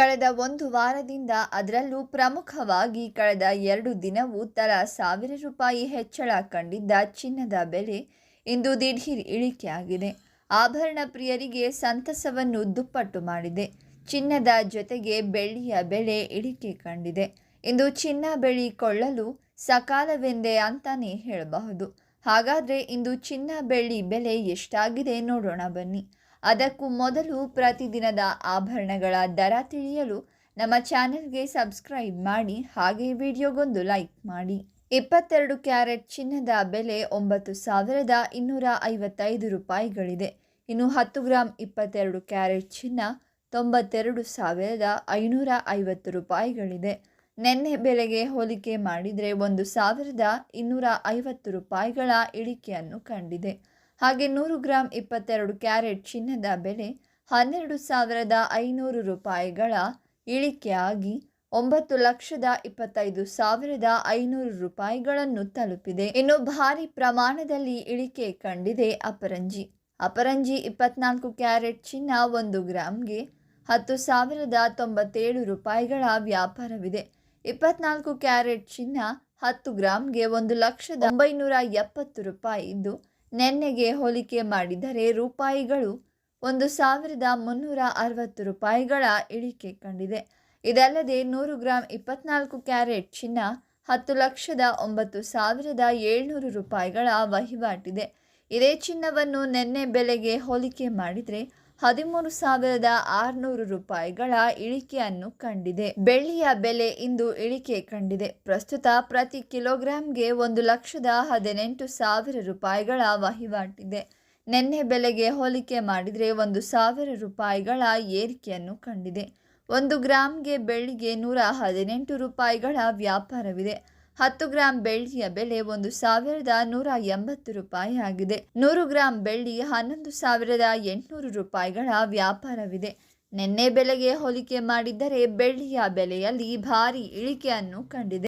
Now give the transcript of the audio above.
ಕಳೆದ ಒಂದು ವಾರದಿಂದ ಅದರಲ್ಲೂ ಪ್ರಮುಖವಾಗಿ ಕಳೆದ ಎರಡು ದಿನವೂ ತಲಾ ಸಾವಿರ ರೂಪಾಯಿ ಹೆಚ್ಚಳ ಕಂಡಿದ್ದ ಚಿನ್ನದ ಬೆಲೆ ಇಂದು ದಿಢೀರ್ ಇಳಿಕೆಯಾಗಿದೆ. ಆಭರಣ ಪ್ರಿಯರಿಗೆ ಸಂತಸವನ್ನು ದುಪ್ಪಟ್ಟು ಮಾಡಿದೆ. ಚಿನ್ನದ ಜೊತೆಗೆ ಬೆಳ್ಳಿಯ ಬೆಲೆ ಇಳಿಕೆ ಕಂಡಿದೆ. ಇಂದು ಚಿನ್ನ ಬೆಳಿ ಕೊಳ್ಳಲು ಸಕಾಲವೆಂದೇ ಅಂತಾನೆ ಹೇಳಬಹುದು. ಹಾಗಾದರೆ ಇಂದು ಚಿನ್ನ ಬೆಳ್ಳಿ ಬೆಲೆ ಎಷ್ಟಾಗಿದೆ ನೋಡೋಣ ಬನ್ನಿ. ಅದಕ್ಕೂ ಮೊದಲು ಪ್ರತಿದಿನದ ಆಭರಣಗಳ ದರ ತಿಳಿಯಲು ನಮ್ಮ ಚಾನೆಲ್ಗೆ ಸಬ್ಸ್ಕ್ರೈಬ್ ಮಾಡಿ, ಹಾಗೆ ವಿಡಿಯೋಗೊಂದು ಲೈಕ್ ಮಾಡಿ. ಇಪ್ಪತ್ತೆರಡು ಕ್ಯಾರೆಟ್ ಚಿನ್ನದ ಬೆಲೆ ಒಂಬತ್ತು ಸಾವಿರದ ಇನ್ನೂರ ಐವತ್ತೈದು ರೂಪಾಯಿಗಳಿದೆ. ಇನ್ನು ಹತ್ತು ಗ್ರಾಂ ಇಪ್ಪತ್ತೆರಡು ಕ್ಯಾರೆಟ್ ಚಿನ್ನ ತೊಂಬತ್ತೆರಡು ಸಾವಿರದ ಐನೂರ ಐವತ್ತು ರೂಪಾಯಿಗಳಿದೆ. ನಿನ್ನೆ ಬೆಲೆಗೆ ಹೋಲಿಕೆ ಮಾಡಿದರೆ ಒಂದು ಸಾವಿರದ ಇನ್ನೂರ ಐವತ್ತು ರೂಪಾಯಿಗಳ ಇಳಿಕೆಯನ್ನು ಕಂಡಿದೆ. ಹಾಗೆ ನೂರು ಗ್ರಾಂ ಇಪ್ಪತ್ತೆರಡು ಕ್ಯಾರೆಟ್ ಚಿನ್ನದ ಬೆಲೆ ಹನ್ನೆರಡು ಸಾವಿರದ ಐನೂರು ರೂಪಾಯಿಗಳ ಇಳಿಕೆಯಾಗಿ ಒಂಬತ್ತು ಲಕ್ಷದ ಇಪ್ಪತ್ತೈದು ಸಾವಿರದ ಐನೂರು ರೂಪಾಯಿಗಳನ್ನು ತಲುಪಿದೆ. ಇನ್ನು ಭಾರಿ ಪ್ರಮಾಣದಲ್ಲಿ ಇಳಿಕೆ ಕಂಡಿದೆ ಅಪರಂಜಿ. ಅಪರಂಜಿ ಇಪ್ಪತ್ನಾಲ್ಕು ಕ್ಯಾರೆಟ್ ಚಿನ್ನ ಒಂದು ಗ್ರಾಮ್ಗೆ ಹತ್ತು ಸಾವಿರದ ತೊಂಬತ್ತೇಳು ರೂಪಾಯಿಗಳ ವ್ಯಾಪಾರವಿದೆ. ಇಪ್ಪತ್ನಾಲ್ಕು ಕ್ಯಾರೆಟ್ ಚಿನ್ನ ಹತ್ತು ಗ್ರಾಮ್ಗೆ ಒಂದು ಲಕ್ಷದ ಒಂಬೈನೂರ ಎಪ್ಪತ್ತು ರೂಪಾಯಿ ಇದ್ದು ನೆನ್ನೆಗೆ ಹೋಲಿಕೆ ಮಾಡಿದರೆ ರೂಪಾಯಿಗಳು ಒಂದು ಸಾವಿರದ ಮುನ್ನೂರ ಅರವತ್ತು ರೂಪಾಯಿಗಳ ಇಳಿಕೆ ಕಂಡಿದೆ. ಇದಲ್ಲದೆ ನೂರು ಗ್ರಾಂ ಇಪ್ಪತ್ನಾಲ್ಕು ಕ್ಯಾರೆಟ್ ಚಿನ್ನ, ಹತ್ತು ಲಕ್ಷದ ಒಂಬತ್ತು ಸಾವಿರದ ಏಳ್ನೂರು ರೂಪಾಯಿಗಳ ವಹಿವಾಟಿದೆ. ಇದೇ ಚಿನ್ನವನ್ನು ನಿನ್ನೆ ಬೆಲೆಗೆ ಹೋಲಿಕೆ ಮಾಡಿದರೆ ಹದಿಮೂರು ಸಾವಿರದ ಆರುನೂರು ರೂಪಾಯಿಗಳ ಇಳಿಕೆಯನ್ನು ಕಂಡಿದೆ. ಬೆಳ್ಳಿಯ ಬೆಲೆ ಇಂದು ಇಳಿಕೆ ಕಂಡಿದೆ. ಪ್ರಸ್ತುತ ಪ್ರತಿ ಕಿಲೋಗ್ರಾಂಗೆ ಒಂದು ಲಕ್ಷದ ಹದಿನೆಂಟು ಸಾವಿರ ರೂಪಾಯಿಗಳ ವಹಿವಾಟಿದೆ. ನಿನ್ನೆ ಬೆಲೆಗೆ ಹೋಲಿಕೆ ಮಾಡಿದರೆ ಒಂದು ಸಾವಿರ ರೂಪಾಯಿಗಳ ಏರಿಕೆಯನ್ನು ಕಂಡಿದೆ. ಒಂದು ಗ್ರಾಮ್ಗೆ ಬೆಳ್ಳಿಗೆ ನೂರ ಹದಿನೆಂಟು ರೂಪಾಯಿಗಳ ವ್ಯಾಪಾರವಿದೆ. ಹತ್ತು ಗ್ರಾಂ ಬೆಳ್ಳಿಯ ಬೆಲೆ ಒಂದು ಸಾವಿರದ ನೂರ ಎಂಬತ್ತು ರೂಪಾಯಿ ಆಗಿದೆ. ನೂರು ಗ್ರಾಂ ಬೆಳ್ಳಿ ಹನ್ನೊಂದು ಸಾವಿರದ ಎಂಟುನೂರು ರೂಪಾಯಿಗಳ ವ್ಯಾಪಾರವಿದೆ. ನಿನ್ನೆ ಬೆಲೆಗೆ ಹೋಲಿಕೆ ಮಾಡಿದ್ದರೆ ಬೆಳ್ಳಿಯ ಬೆಲೆಯಲ್ಲಿ ಭಾರಿ ಇಳಿಕೆಯನ್ನು ಕಂಡಿದೆ.